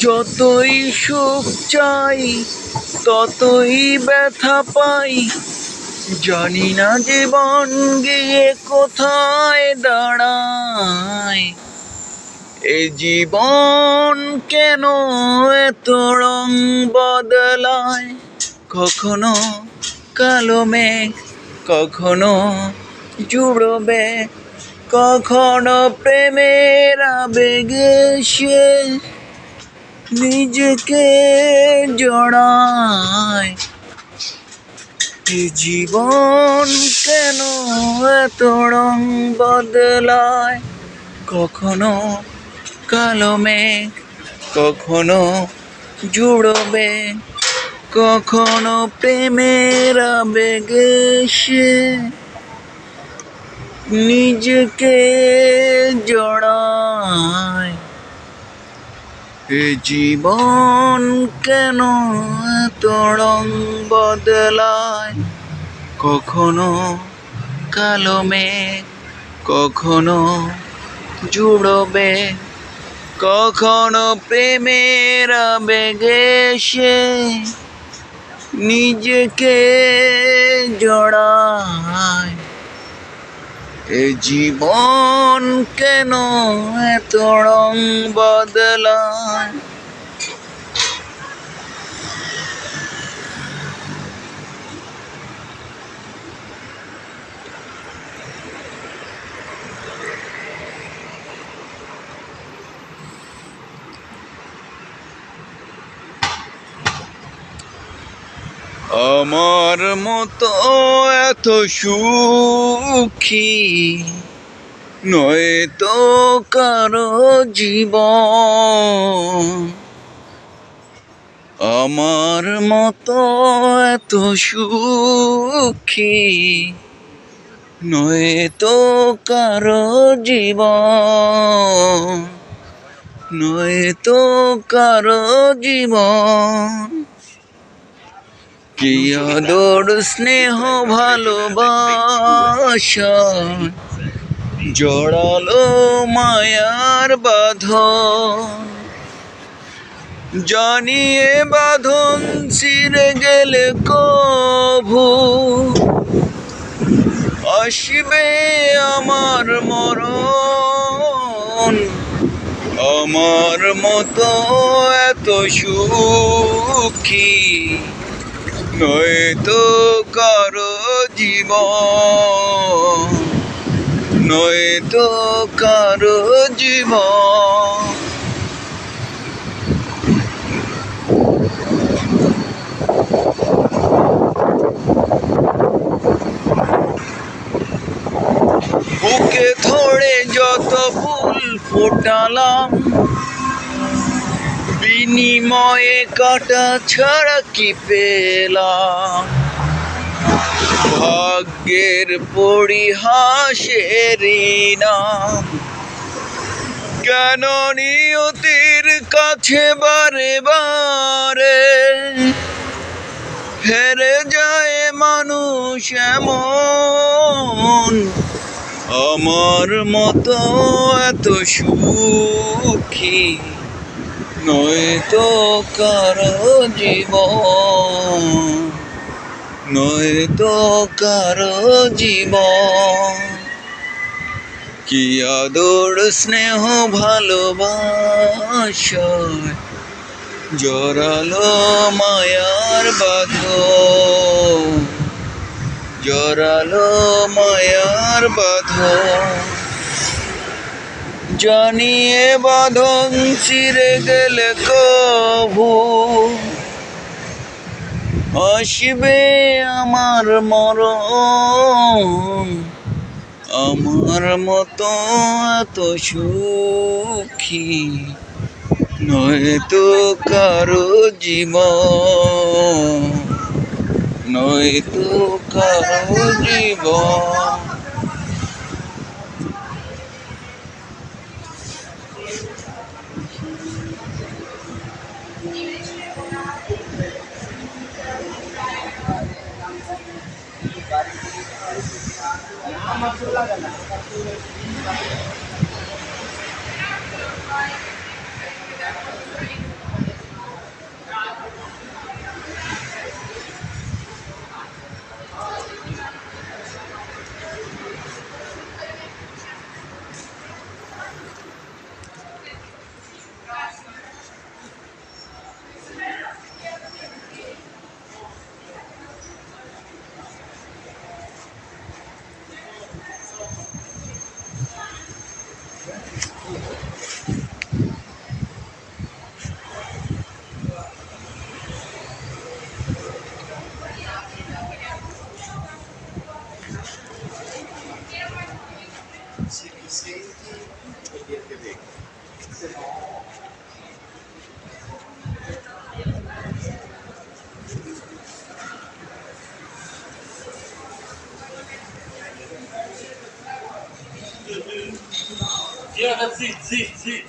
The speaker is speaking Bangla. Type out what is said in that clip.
যতই সুখ চাই, ততই ব্যথা পাই। জানি না জীবন গিয়ে কোথায় দাঁড়ায়। এ জীবন কেন এত রং বদলায়? কখনো কালো মেঘ, কখনো জুড়বে, কখনো প্রেমের আবেগে সে নিজেকে জড়ায়। জীবন কেন এত রং বদলায়? কখনো কালো মেঘ, কখনো জুড়বে কখনো প্রেমের আবেগে সে নিজেকে জড়ায়। জীবন কেন এত রং বদলায়? কখনো কালো মেঘ, কখনো জুড়বে কখনো প্রেমের আবেগে সে নিজেকে জড়ায়। এ জীবন কেন এত রং বদলায়? আমার মতো এত সুখী নয় তো কারও জীবন। আমার মতো এত সুখী নয় তো কারও জীবন। নয় তো কারও জীবন। কি আদর স্নেহ ভালোবাসা, জড়ালো মায়ার বাঁধন। জানিয়ে বাঁধন ছিঁড়ে গেলে কভু। আসবে আমার মরণ। আমার মতো এত সুখী নয় তো কারও জীবন। নয় তো কারও জীবন। বুকে ধরে যত ফুল ফোটালাম বিনিময়ে কাটা ছাড়া কি পেলাম? ভাগ্যের পরিহাসেরই নাম কেন নিয়তির কাছে বারে বারে হেরে যায় মানুষ এমন? আমার মতো এত সুখী নয় তো কারও জীবন? নয় তো কারও জীবন? কি আদর, স্নেহ ভালোবাসায় জড়ালো মায়ার বাঁধ জড়ালো মায়ার বাঁধ জানিয়ে বাঁধন চিরে গেলে কভু আসবে আমার মরণ, আমার মতো এত সুখী নয় তো কারও জীবন, নয় তো কারও জীবন। আমার চলে লাগে Ja, das sieht, sieht, sieht.